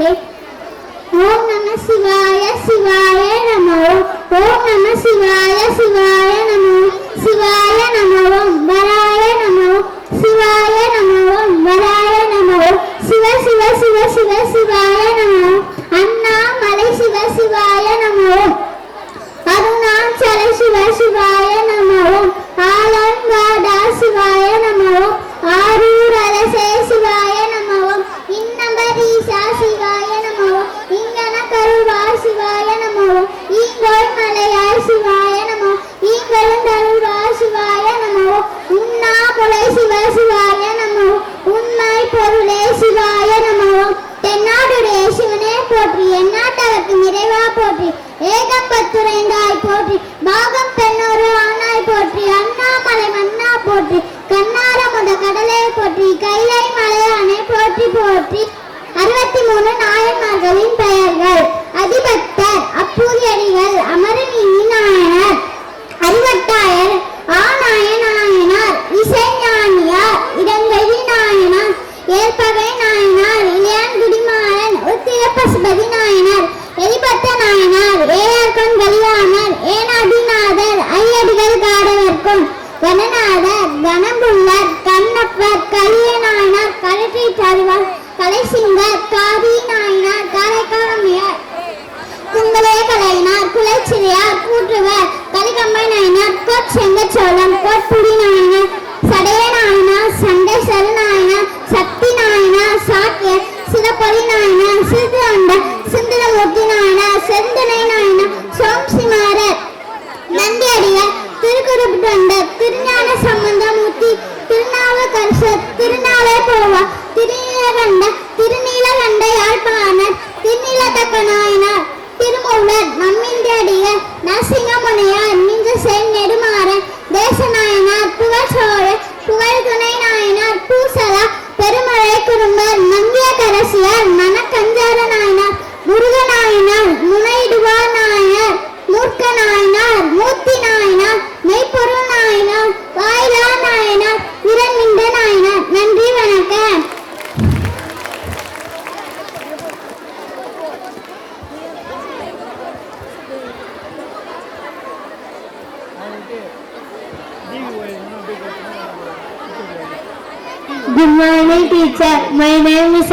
శ్లోకలే ఓం నమ శివాయ శివాయ నమో. ఓం నమ శివాయ శివాయ నమో. శివాయ నమో వరాయ నమో. శివాయ నమో వరాయ నమో. శివ శివ శివ శివ శివాయ నమో. అన్నామలై శివ శివాయ నమో. అరుణాచల శివ శివాయ నమో. பொருளே சிவ சிவாய நமோ. உண்மை பொருளே சிவாய நமோ. தென்னாடுடைய சிவனே போற்றி எந்நாட்டவர்க்கு நிறைவா போற்றி ஏகப்பத்துரைந்தாய் போற்றி பாகம் பெண்ணொரு ஆனாய் போற்றி அண்ணாமலை மன்னா போற்றி கண்ணார முத கடலே போற்றி கைலை மலையானை போற்றி போற்றி. கணநாதர் கண்ணப்பர் கலிய கலகை தருவார் கலைசிங்கர் khadi Teacher. My name is